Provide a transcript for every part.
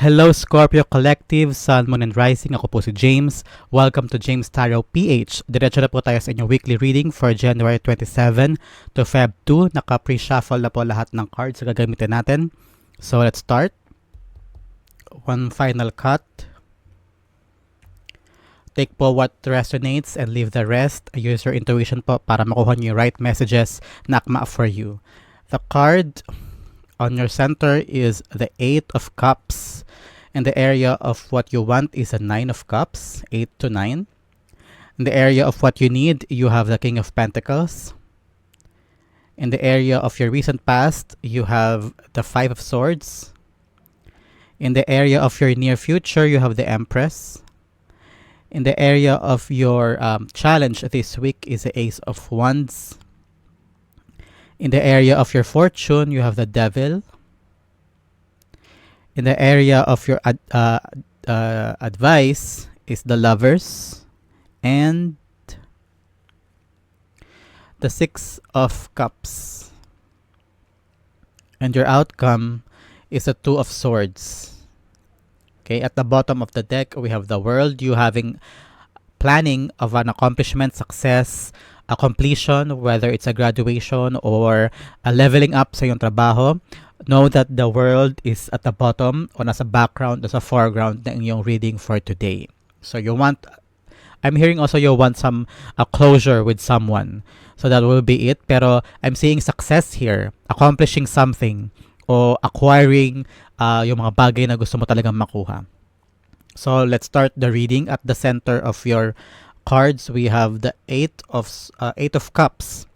Hello Scorpio Collective, Sun, Moon, and Rising. Ako po si James. Welcome to James Tarot PH. Diretso na po tayo sa inyong weekly reading for January 27 to Feb 2. Naka-pre-shuffle na po lahat ng cards na gagamitin natin. So let's start. One final cut. Take po what resonates and leave the rest. Use your intuition po para makuha niyo yung right messages na akma for you. The card on your center is the Eight of Cups. And the area of what you want is a Nine of Cups, 8 to 9. In the area of what you need, you have the King of Pentacles. In the area of your recent past, you have the Five of Swords. In the area of your near future, you have the Empress. In the area of your um, challenge this week is the Ace of Wands. In the area of your fortune, you have the Devil. In the area of your ad- uh, uh, advice is the Lovers. And the Six of Cups. And your outcome is a Two of Swords. Okay, at the bottom of the deck, we have the world. You having planning of an accomplishment, success, a completion, whether it's a graduation or a leveling up sa iyong trabaho. Know that the world is at the bottom o nasa background, nasa foreground ng iyong reading for today. So you want, I'm hearing also you want some a closure with someone. So that will be it. Pero I'm seeing success here, accomplishing something o acquiring uh, yung mga bagay na gusto mo talagang makuha. So let's start the reading at the center of your cards. We have the eight of uh, eight of cups.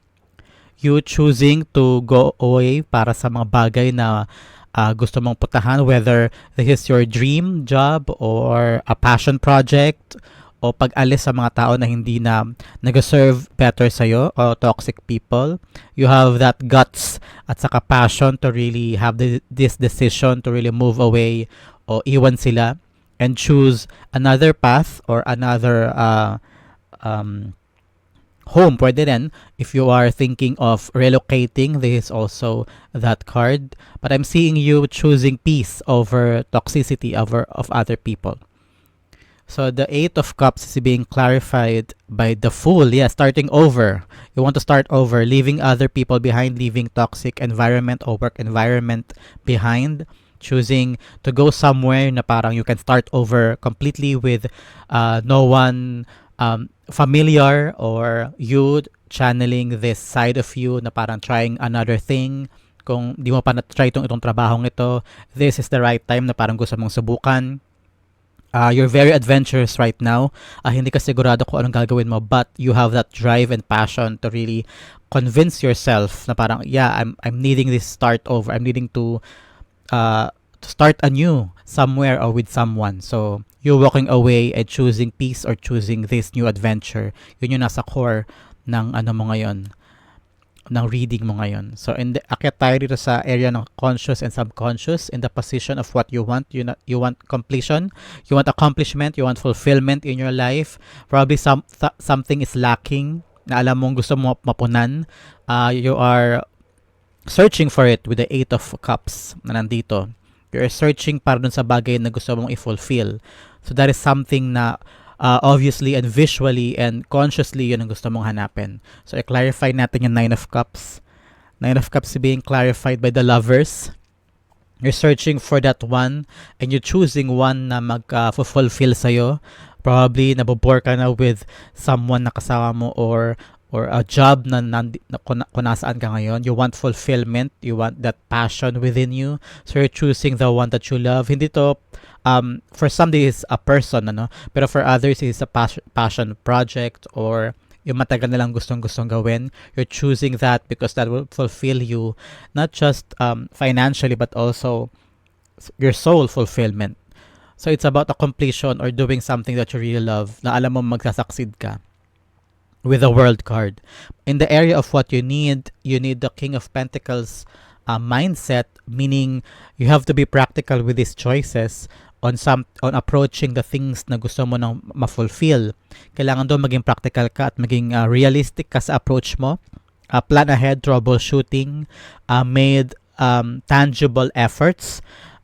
You choosing to go away para sa mga bagay na uh, gusto mong putahan, whether this is your dream job or a passion project o pag-alis sa mga tao na hindi na nag-serve better sa'yo o toxic people. You have that guts at saka passion to really have the, this decision to really move away o iwan sila and choose another path or another uh, um, home. Pwede rin if you are thinking of relocating. This is also that card. But I'm seeing you choosing peace over toxicity over of other people. So the Eight of Cups is being clarified by the Fool. Yeah, starting over. You want to start over, leaving other people behind, leaving toxic environment or work environment behind. Choosing to go somewhere na parang you can start over completely with uh, no one um, familiar or you channeling this side of you na parang trying another thing kung di mo pa na-try itong, itong trabahong ito, this is the right time na parang gusto mong subukan. Uh, you're very adventurous right now. Uh, hindi ka sigurado kung anong gagawin mo, but you have that drive and passion to really convince yourself na parang, yeah, I'm, I'm needing this start over. I'm needing to, uh, to start anew somewhere or with someone. So, you're walking away and choosing peace or choosing this new adventure. Yun yung nasa core ng ano mo ngayon ng reading mo ngayon. So, in the, akyat tayo dito sa area ng conscious and subconscious in the position of what you want. You, you want completion, you want accomplishment, you want fulfillment in your life. Probably some, th- something is lacking na alam mong gusto mo mapunan. Uh, you are searching for it with the Eight of Cups na nandito. You're searching para dun sa bagay na gusto mong i-fulfill. So, that is something na uh, obviously and visually and consciously yun ang gusto mong hanapin. So, i-clarify natin yung Nine of Cups. Nine of Cups being clarified by the lovers. You're searching for that one and you're choosing one na mag-fulfill uh, sa'yo. Probably nabobore ka na with someone na kasama mo or or a job na, nandi, na kung, nasaan ka ngayon. You want fulfillment. You want that passion within you. So you're choosing the one that you love. Hindi to, um, for some is a person, ano? Pero for others, it's a pas- passion project or yung matagal na lang gustong-gustong gawin. You're choosing that because that will fulfill you, not just um, financially, but also your soul fulfillment. So it's about a completion or doing something that you really love na alam mo magsasucceed ka with a world card. In the area of what you need, you need the King of Pentacles uh, mindset, meaning you have to be practical with these choices on some on approaching the things na gusto mo nang ma-fulfill. Kailangan doon maging practical ka at maging uh, realistic ka sa approach mo. Uh, plan ahead, troubleshooting, uh, made um, tangible efforts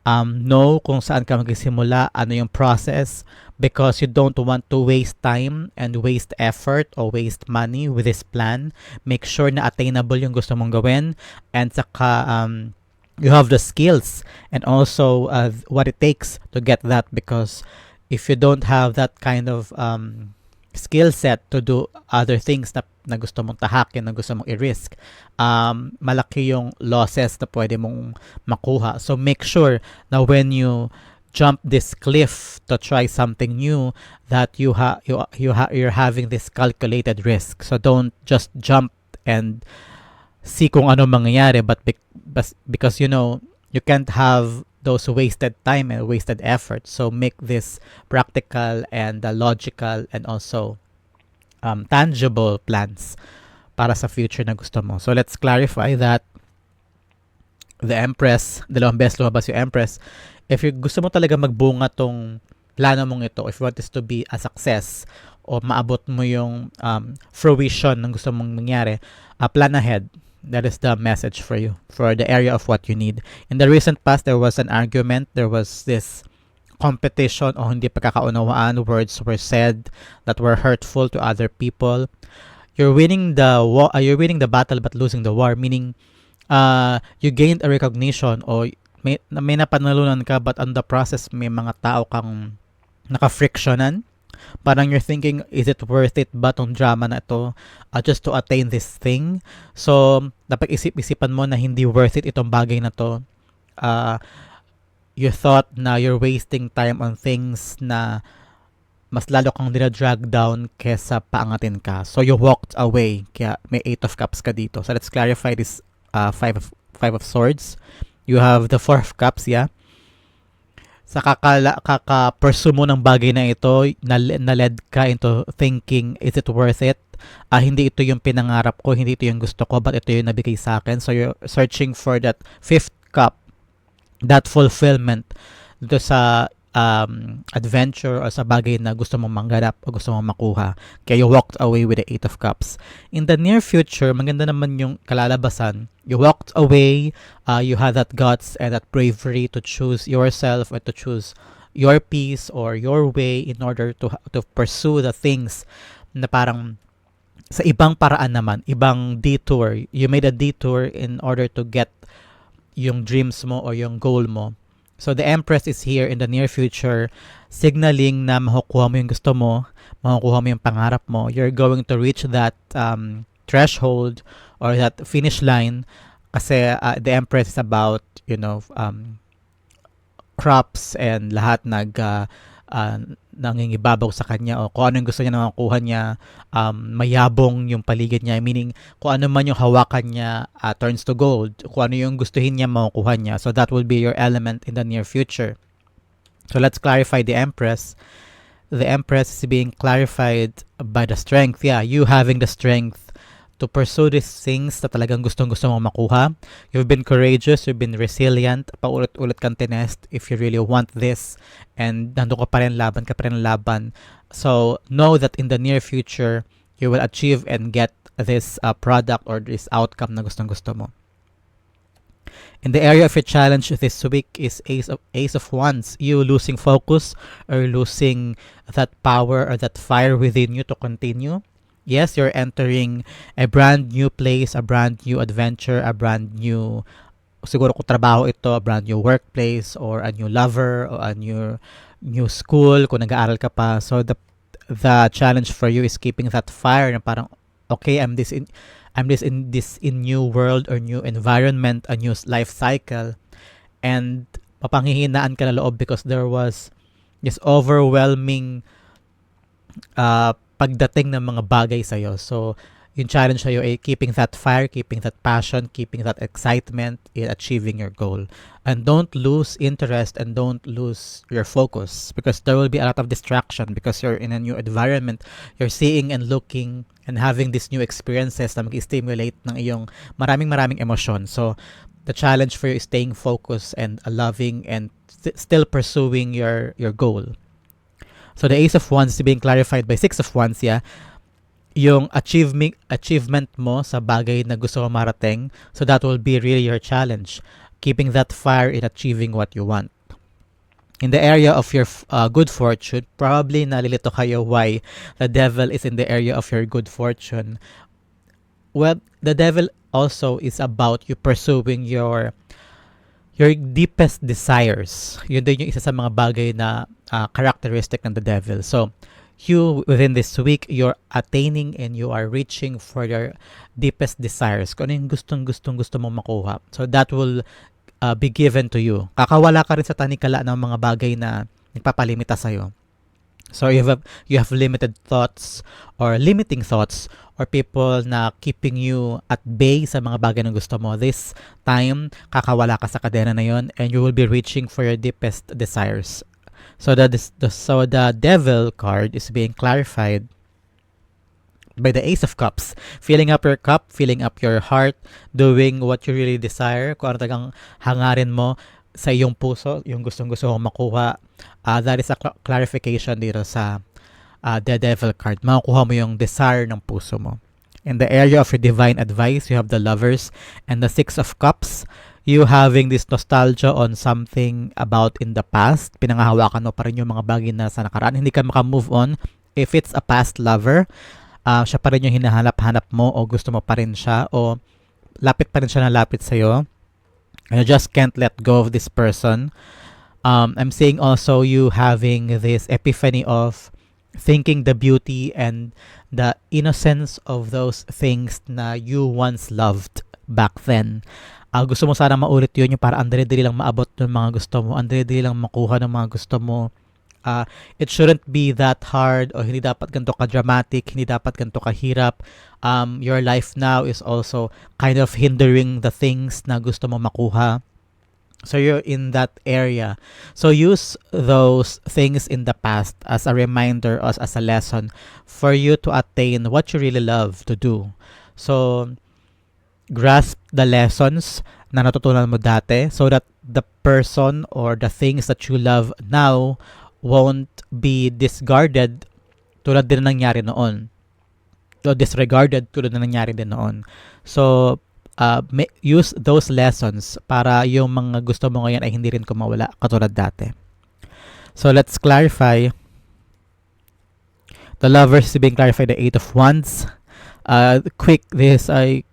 Um, know kung saan ka magsisimula, ano yung process, because you don't want to waste time and waste effort or waste money with this plan. Make sure na attainable yung gusto mong gawin and saka um, you have the skills and also uh, what it takes to get that because if you don't have that kind of um, skill set to do other things na, na gusto mong tahakin, na gusto mong i-risk, um, malaki yung losses na pwede mong makuha. So make sure na when you jump this cliff to try something new that you ha you you ha you're having this calculated risk so don't just jump and see kung ano mangyayari but, bas- because you know you can't have those wasted time and wasted effort. So make this practical and uh, logical and also um, tangible plans para sa future na gusto mo. So let's clarify that the Empress, dalawang beses lumabas yung Empress, if you gusto mo talaga magbunga tong plano mong ito, if you want this to be a success, o maabot mo yung um, fruition ng gusto mong mangyari, uh, plan ahead. That is the message for you, for the area of what you need. In the recent past, there was an argument, there was this competition o hindi pagkakaunawaan, words were said that were hurtful to other people. You're winning the war, uh, you're winning the battle but losing the war, meaning uh, you gained a recognition o may, may napanalunan ka but on the process may mga tao kang naka-frictionan. Parang you're thinking, is it worth it ba tong drama na ito uh, just to attain this thing? So, dapat isip-isipan mo na hindi worth it itong bagay na to. Uh, you thought na you're wasting time on things na mas lalo kang drag down kesa paangatin ka. So, you walked away. Kaya may Eight of Cups ka dito. So, let's clarify this uh, five, of, five of Swords. You have the Four of Cups, yeah? Sa kakala, kaka-pursue mo ng bagay na ito, na, na led ka into thinking, is it worth it? Ah, hindi ito yung pinangarap ko, hindi ito yung gusto ko, but ito yung nabigay sa akin. So you're searching for that fifth cup, that fulfillment dito sa um, adventure or sa bagay na gusto mong mangganap o gusto mong makuha. Kaya you walked away with the Eight of Cups. In the near future, maganda naman yung kalalabasan. You walked away, uh, you had that guts and that bravery to choose yourself or to choose your peace or your way in order to to pursue the things na parang sa ibang paraan naman, ibang detour. You made a detour in order to get yung dreams mo or yung goal mo So the Empress is here in the near future signaling na makukuha mo yung gusto mo, makukuha mo yung pangarap mo. You're going to reach that um, threshold or that finish line kasi uh, the Empress is about, you know, um, crops and lahat nag uh, uh, nangingibabaw sa kanya o kung ano yung gusto niya na makuha niya, um, mayabong yung paligid niya, meaning kung ano man yung hawakan niya uh, turns to gold, kung ano yung gustuhin niya makukuha niya. So that will be your element in the near future. So let's clarify the Empress. The Empress is being clarified by the strength. Yeah, you having the strength to pursue these things na talagang gustong-gusto mong makuha. You've been courageous, you've been resilient, paulit-ulit kang tinest if you really want this and nandun ka pa rin laban ka pa rin laban. So, know that in the near future, you will achieve and get this uh, product or this outcome na gustong-gusto mo. In the area of your challenge this week is Ace of Ace of Wands. You losing focus or losing that power or that fire within you to continue yes, you're entering a brand new place, a brand new adventure, a brand new siguro kung trabaho ito, a brand new workplace or a new lover or a new new school kung nag-aaral ka pa. So the the challenge for you is keeping that fire na parang okay, I'm this in I'm this in this in new world or new environment, a new life cycle and papanghihinaan ka na loob because there was this overwhelming uh, pagdating ng mga bagay sa'yo. So, yung challenge sa'yo ay keeping that fire, keeping that passion, keeping that excitement in achieving your goal. And don't lose interest and don't lose your focus because there will be a lot of distraction because you're in a new environment. You're seeing and looking and having these new experiences na mag-stimulate ng iyong maraming maraming emosyon. So, the challenge for you is staying focused and loving and st- still pursuing your your goal. So the Ace of Wands is being clarified by Six of Wands, yeah. Yung achievement, achievement mo sa bagay na gusto mo marating. So that will be really your challenge. keeping that fire in achieving what you want. In the area of your uh, good fortune, probably nalilito kayo why the devil is in the area of your good fortune. Well, the devil also is about you pursuing your your deepest desires. Yun din yung isa sa mga bagay na uh, characteristic ng the devil. So, you within this week, you're attaining and you are reaching for your deepest desires. Kung ano yung gustong gustong gusto mong makuha. So, that will uh, be given to you. Kakawala ka rin sa tanikala ng mga bagay na nagpapalimita sa'yo. So you have you have limited thoughts or limiting thoughts or people na keeping you at bay sa mga bagay na gusto mo. This time, kakawala ka sa kadena na yon and you will be reaching for your deepest desires. So the, the so the devil card is being clarified by the Ace of Cups. Filling up your cup, filling up your heart, doing what you really desire, kung ano talagang hangarin mo sa iyong puso, yung gustong-gusto mong makuha. Uh, that is a cl- clarification dito sa uh, the Devil card. Makukuha mo yung desire ng puso mo. In the area of your divine advice, you have the Lovers and the Six of Cups. You having this nostalgia on something about in the past. Pinangahawakan mo pa rin yung mga bagay na sa nakaraan. Hindi ka maka-move on. If it's a past lover, uh, siya pa rin yung hinahanap-hanap mo o gusto mo pa rin siya o lapit pa rin siya na lapit sa'yo. And you just can't let go of this person. Um, I'm seeing also you having this epiphany of thinking the beauty and the innocence of those things na you once loved back then. Uh, gusto mo sana maulit yun yung para ang dali lang maabot ng mga gusto mo, ang dali lang makuha ng mga gusto mo. Uh, it shouldn't be that hard o hindi dapat ganito ka-dramatic, hindi dapat ganito kahirap. Um, your life now is also kind of hindering the things na gusto mo makuha. So you're in that area. So use those things in the past as a reminder, as, as a lesson for you to attain what you really love to do. So grasp the lessons na natutunan mo dati so that the person or the things that you love now won't be discarded tulad din nangyari noon. O disregarded tulad na nangyari din noon. So, uh, use those lessons para yung mga gusto mo ngayon ay hindi rin kumawala katulad dati. So let's clarify. The lovers is being clarified the eight of wands. Uh, quick, this ay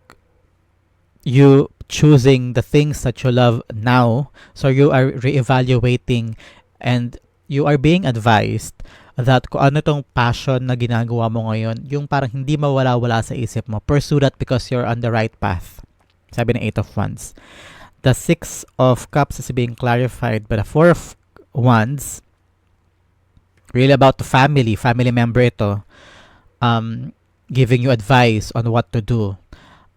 you choosing the things that you love now. So you are reevaluating and you are being advised that kung ano tong passion na ginagawa mo ngayon, yung parang hindi mawala-wala sa isip mo, pursue that because you're on the right path. Sabi ng Eight of Wands. The Six of Cups is being clarified by the Four of Wands. Really about the family, family member ito. Um, giving you advice on what to do.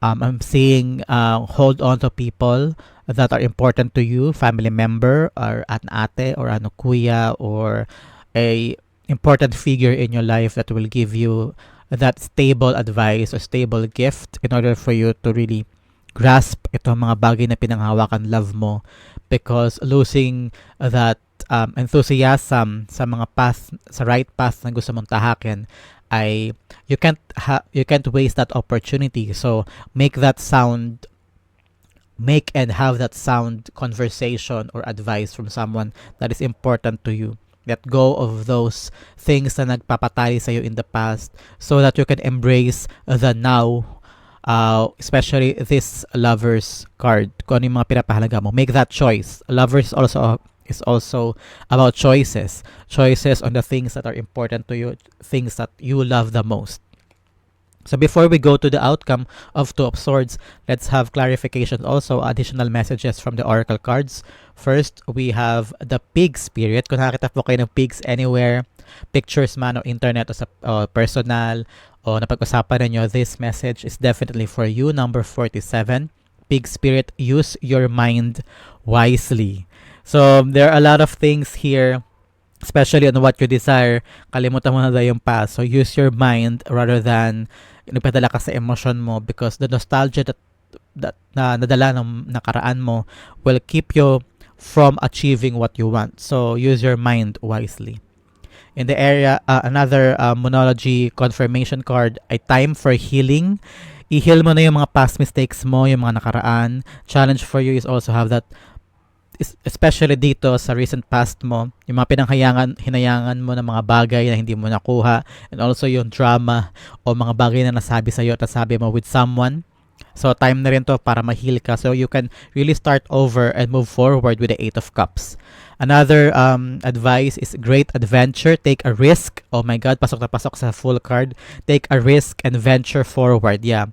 Um, I'm seeing uh, hold on to people that are important to you, family member or an ate or ano kuya or a important figure in your life that will give you that stable advice or stable gift in order for you to really grasp itong mga bagay na pinanghawakan love mo because losing that um, enthusiasm sa mga path sa right path na gusto mong tahakin ay you can't ha- you can't waste that opportunity. So make that sound make and have that sound conversation or advice from someone that is important to you. Let go of those things na nagpapatay sa iyo in the past so that you can embrace the now uh, especially this lovers card, kung ano yung mga pinapahalaga mo, make that choice. Lovers also is also about choices. Choices on the things that are important to you, things that you love the most. So before we go to the outcome of Two of Swords, let's have clarification also, additional messages from the Oracle cards. First, we have the pig spirit. Kung nakakita po kayo ng pigs anywhere, pictures man o internet o sa uh, personal o napag-usapan ninyo, this message is definitely for you. Number 47, Big Spirit, use your mind wisely. So, there are a lot of things here, especially on what you desire. Kalimutan mo na daw yung past. So, use your mind rather than nagpadala ka sa emotion mo because the nostalgia that, that na nadala ng nakaraan mo will keep you from achieving what you want. So, use your mind wisely in the area uh, another uh, monology confirmation card a time for healing i-heal mo na yung mga past mistakes mo, yung mga nakaraan. Challenge for you is also have that es- especially dito sa recent past mo, yung mga pinanghayangan, hinayangan mo ng mga bagay na hindi mo nakuha and also yung drama o mga bagay na nasabi sa'yo at nasabi mo with someone. So, time na rin to para ma-heal ka. So, you can really start over and move forward with the Eight of Cups. Another um, advice is great adventure. Take a risk. Oh my God, pasok na pasok sa full card. Take a risk and venture forward. Yeah.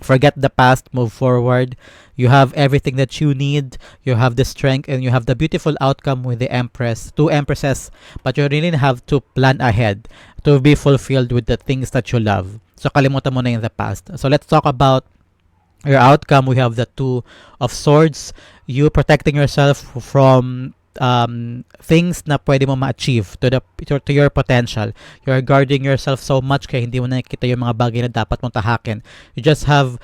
Forget the past, move forward. You have everything that you need. You have the strength and you have the beautiful outcome with the Empress, two Empresses. But you really have to plan ahead to be fulfilled with the things that you love. So kalimutan mo na yung the past. So let's talk about your outcome. We have the two of swords. You protecting yourself from um, things na pwede mo ma-achieve to, the, to, to your potential. You're guarding yourself so much kaya hindi mo nakikita yung mga bagay na dapat mong tahakin. You just have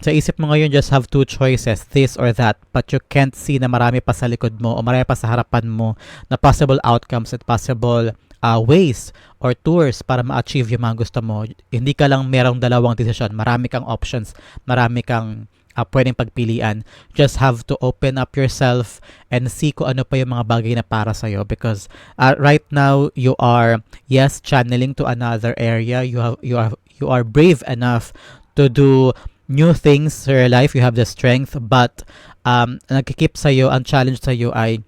sa isip mo ngayon, just have two choices, this or that, but you can't see na marami pa sa likod mo o marami pa sa harapan mo na possible outcomes at possible uh, ways or tours para ma-achieve yung mga gusto mo. Hindi ka lang merong dalawang desisyon. Marami kang options. Marami kang uh, pwedeng pagpilian. Just have to open up yourself and see kung ano pa yung mga bagay na para sa'yo because uh, right now you are yes channeling to another area. You have you are you are brave enough to do new things sa your life. You have the strength but um nagkikip sa'yo ang challenge sa'yo ay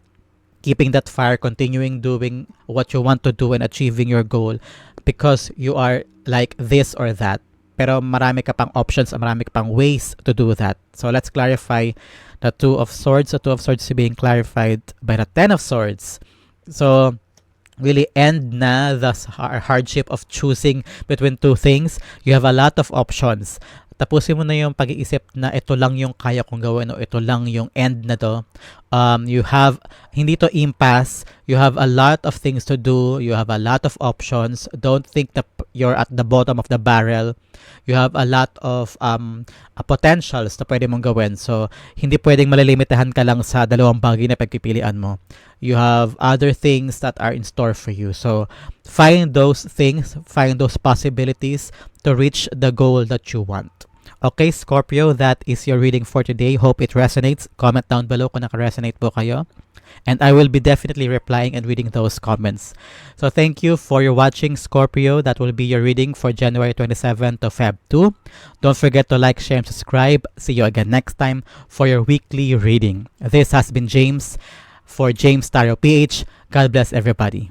keeping that fire continuing doing what you want to do and achieving your goal because you are like this or that pero marami ka pang options, marami ka pang ways to do that. So let's clarify the Two of Swords. The Two of Swords being clarified by the Ten of Swords. So really end na the har- hardship of choosing between two things. You have a lot of options. Tapusin mo na yung pag-iisip na ito lang yung kaya kong gawin o ito lang yung end na to. Um, you have, hindi to impasse. You have a lot of things to do. You have a lot of options. Don't think that you're at the bottom of the barrel. You have a lot of um, uh, potentials na pwede mong gawin. So, hindi pwedeng malilimitahan ka lang sa dalawang bagay na pagpipilian mo. You have other things that are in store for you. So, find those things, find those possibilities to reach the goal that you want. Okay, Scorpio, that is your reading for today. Hope it resonates. Comment down below kung naka-resonate po kayo. And I will be definitely replying and reading those comments. So thank you for your watching, Scorpio. That will be your reading for January 27 to Feb 2. Don't forget to like, share, and subscribe. See you again next time for your weekly reading. This has been James for James Taro PH. God bless everybody.